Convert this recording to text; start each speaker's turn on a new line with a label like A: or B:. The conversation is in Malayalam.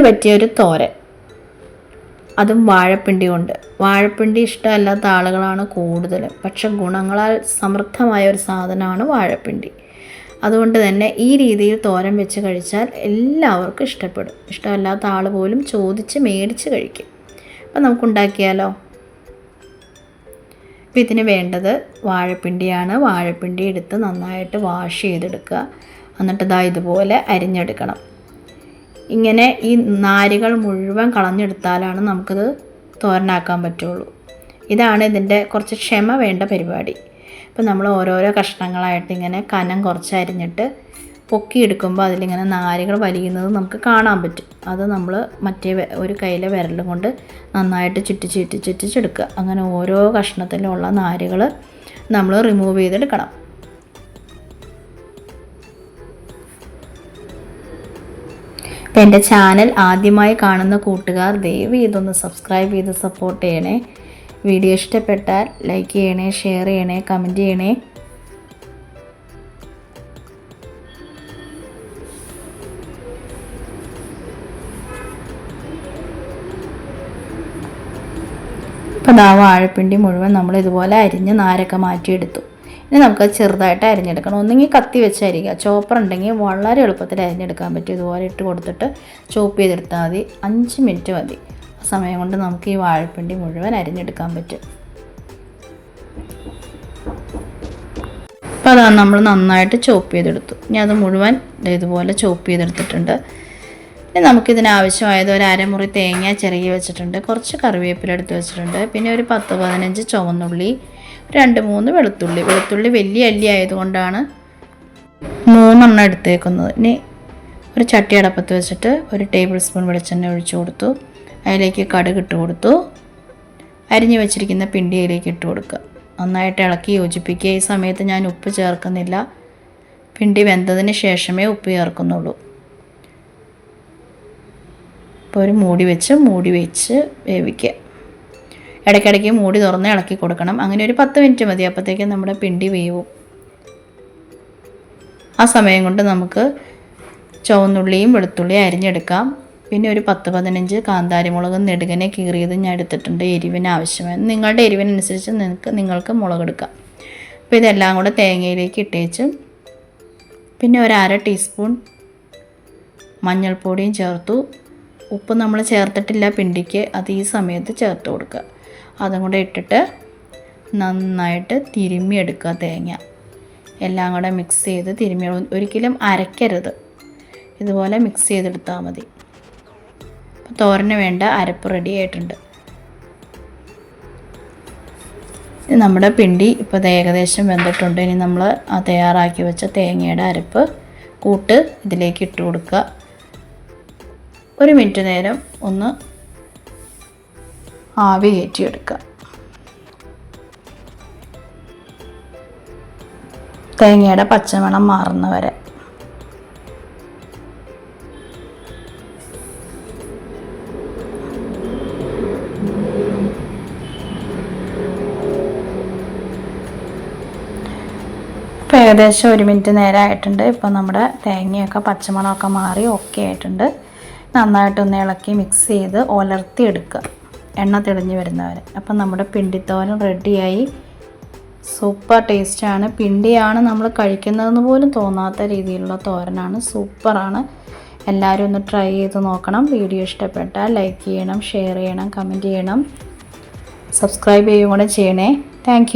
A: ഇതിന് പറ്റിയൊരു തോരൻ. അതും വാഴപ്പിണ്ടി കൊണ്ട്. വാഴപ്പിണ്ടി ഇഷ്ടമല്ലാത്ത ആളുകളാണ് കൂടുതൽ പക്ഷെ ഗുണങ്ങളാൽ സമൃദ്ധമായ ഒരു സാധനമാണ് വാഴപ്പിണ്ടി. അതുകൊണ്ട് തന്നെ ഈ രീതിയിൽ തോരൻ വെച്ച് കഴിച്ചാൽ എല്ലാവർക്കും ഇഷ്ടപ്പെടും. ഇഷ്ടമല്ലാത്ത ആൾ പോലും ചോദിച്ച് മേടിച്ച് കഴിക്കും. അപ്പം നമുക്ക് ഉണ്ടാക്കിയാലോ അപ്പോൾ ഇതിന് വേണ്ടത് വാഴപ്പിണ്ടിയാണ്. വാഴപ്പിണ്ടി എടുത്ത് നന്നായിട്ട് വാഷ് ചെയ്തെടുക്കുക. എന്നിട്ട് ഇതാ ഇതുപോലെ അരിഞ്ഞെടുക്കണം. ഇങ്ങനെ ഈ നാരുകൾ മുഴുവൻ കളഞ്ഞെടുത്താലാണ് നമുക്കിത് തോരനാക്കാൻ പറ്റുള്ളൂ. ഇതാണ് ഇതിന്റെ കുറച്ച് ക്ഷമ വേണ്ട പരിപാടി. അപ്പോൾ നമ്മൾ ഓരോരോ കഷ്ണങ്ങളായിട്ട് ഇങ്ങനെ കനം കുറച്ച് അരിഞ്ഞിട്ട് പൊക്കിയെടുക്കുമ്പോൾ അതിലിങ്ങനെ നാരുകൾ വലിയുന്നത് നമുക്ക് കാണാൻ പറ്റും. അത് നമ്മൾ മറ്റേ ഒരു കയ്യിലെ വിരലും കൊണ്ട് നന്നായിട്ട് ചുറ്റി ചുറ്റി ചുറ്റിച്ചെടുക്കുക. അങ്ങനെ ഓരോ കഷ്ണത്തിലുള്ള നാരുകൾ നമ്മൾ റിമൂവ് ചെയ്തെടുക്കണം. അപ്പോൾ എന്റെ ചാനൽ ആദ്യമായി കാണുന്ന കൂട്ടുകാർ ദയവ് ഇതൊന്ന് സബ്സ്ക്രൈബ് ചെയ്ത് സപ്പോർട്ട് ചെയ്യണേ. വീഡിയോ ഇഷ്ടപ്പെട്ടാൽ ലൈക്ക് ചെയ്യണേ ഷെയർ ചെയ്യണേ കമന്റ് ചെയ്യണേ. അപ്പോൾ ആ വാഴപ്പിണ്ടി മുഴുവൻ നമ്മൾ ഇതുപോലെ അരിഞ്ഞ് നാരൊക്കെ മാറ്റിയെടുത്തു. ഇനി നമുക്ക് ചെറുതായിട്ട് അരിഞ്ഞെടുക്കണം. ഒന്നെങ്കിൽ കത്തി വെച്ച് അരിയുക ചോപ്പർ ഉണ്ടെങ്കിൽ വളരെ എളുപ്പത്തിൽ അരിഞ്ഞെടുക്കാൻ പറ്റും. ഇതുപോലെ ഇട്ട് കൊടുത്തിട്ട് ചോപ്പ് ചെയ്തെടുത്താൽ മതി. അഞ്ച് മിനിറ്റ് മതി. സമയം കൊണ്ട് നമുക്ക് ഈ വാഴപ്പിണ്ടി മുഴുവൻ അരിഞ്ഞെടുക്കാൻ പറ്റും. അപ്പോൾ അതാണ് നമ്മൾ നന്നായിട്ട് ചോപ്പ് ചെയ്തെടുത്തു. ഇനി അത് മുഴുവൻ ഇതുപോലെ ചോപ്പ് ചെയ്തെടുത്തിട്ടുണ്ട്. ഇനി നമുക്കിതിനാവശ്യമായത് ഒരു അരമുറി തേങ്ങ ചിരകി വെച്ചിട്ടുണ്ട്. കുറച്ച് കറിവേപ്പില എടുത്ത് വെച്ചിട്ടുണ്ട്. പിന്നെ ഒരു പത്ത് പതിനഞ്ച് ചുവന്നുള്ളി രണ്ട് മൂന്ന് വെളുത്തുള്ളി. വെളുത്തുള്ളി വലിയ അല്ലി ആയതുകൊണ്ടാണ് മൂന്നെണ്ണം എടുത്തേക്കുന്നത്. ഇനി ഒരു ചട്ടി അടപ്പത്ത് വെച്ചിട്ട് ഒരു ടേബിൾ സ്പൂൺ വെളിച്ചെണ്ണ ഒഴിച്ചു കൊടുത്തു. അതിലേക്ക് കടുക് ഇട്ട് കൊടുത്തു. അരിഞ്ഞു വെച്ചിരിക്കുന്ന പിണ്ടി അതിലേക്ക് ഇട്ട് കൊടുക്കുക. നന്നായിട്ട് ഇളക്കി യോജിപ്പിക്കുക. ഈ സമയത്ത് ഞാൻ ഉപ്പ് ചേർക്കുന്നില്ല. പിണ്ടി വെന്തതിന് ശേഷമേ ഉപ്പ് ചേർക്കുന്നുള്ളൂ. ഇപ്പോൾ ഒരു മൂടി വെച്ച് മൂടി വെച്ച് വേവിക്കുക. ഇടയ്ക്കിടയ്ക്ക് മൂടി തുറന്ന് ഇളക്കി കൊടുക്കണം. അങ്ങനെ ഒരു പത്ത് മിനിറ്റ് മതി. അപ്പോഴത്തേക്കും നമ്മുടെ പിണ്ടി വേവും. ആ സമയം കൊണ്ട് നമുക്ക് ചുവന്നുള്ളിയും വെളുത്തുള്ളിയും അരിഞ്ഞെടുക്കാം. പിന്നെ ഒരു പത്ത് പതിനഞ്ച് കാന്താരിമുളകും നെടുകനെ കീറിയത് ഞാൻ എടുത്തിട്ടുണ്ട് എരിവിന് ആവശ്യമായി. നിങ്ങളുടെ എരിവിനനുസരിച്ച് നിങ്ങൾക്ക് നിങ്ങൾക്ക് മുളകെടുക്കാം അപ്പോൾ ഇതെല്ലാം കൂടെ തേങ്ങയിലേക്ക് ഇട്ടേച്ച് പിന്നെ ഒരു അര ടീസ്പൂൺ മഞ്ഞൾപ്പൊടിയും ചേർത്തു. ഉപ്പ് നമ്മൾ ചേർത്തിട്ടില്ല പിണ്ടിക്ക്. അത് ഈ സമയത്ത് ചേർത്ത് കൊടുക്കുക. അതും കൂടെ ഇട്ടിട്ട് നന്നായിട്ട് തിരുമ്മി എടുക്കുക തേങ്ങ. എല്ലാം കൂടെ മിക്സ് ചെയ്ത് തിരുമ്മി ഒരിക്കലും അരയ്ക്കരുത് ഇതുപോലെ മിക്സ് ചെയ്തെടുത്താൽ മതി. തോരന് വേണ്ട അരപ്പ് റെഡി ആയിട്ടുണ്ട്. നമ്മുടെ പിണ്ടി ഇപ്പോൾ ഏകദേശം വെന്തിട്ടുണ്ട്. ഇനി നമ്മൾ ആ തയ്യാറാക്കി വെച്ച തേങ്ങയുടെ അരപ്പ് കൂട്ട് ഇതിലേക്ക് ഇട്ട് കൊടുക്കുക. ഒരു മിനിറ്റ് നേരം ഒന്ന് ആവി കയറ്റിയെടുക്കുക. തേങ്ങയുടെ പച്ചമണം മാറുന്ന വരെ. ഇപ്പോൾ ഏകദേശം ഒരു മിനിറ്റ് നേരം ആയിട്ടുണ്ട് ഇപ്പോൾ നമ്മുടെ തേങ്ങയൊക്കെ പച്ചമണമൊക്കെ മാറി ഓക്കെ ആയിട്ടുണ്ട്. നന്നായിട്ടൊന്ന് ഇളക്കി മിക്സ് ചെയ്ത് ഒലർത്തി എടുക്കുക എണ്ണ തെളിഞ്ഞ് വരുന്നവരെ. അപ്പം നമ്മുടെ പിണ്ടിത്തോരൻ റെഡിയായി. സൂപ്പർ ടേസ്റ്റാണ്. പിണ്ടിയാണ് നമ്മൾ കഴിക്കുന്നതെന്ന് പോലും തോന്നാത്ത രീതിയിലുള്ള തോരനാണ്. സൂപ്പറാണ്. എല്ലാവരും ഒന്ന് ട്രൈ ചെയ്ത് നോക്കണം. വീഡിയോ ഇഷ്ടപ്പെട്ടാൽ ലൈക്ക് ചെയ്യണം ഷെയർ ചെയ്യണം കമന്റ് ചെയ്യണം. സബ്സ്ക്രൈബ് ചെയ്യുകയും കൂടെ ചെയ്യണേ. താങ്ക്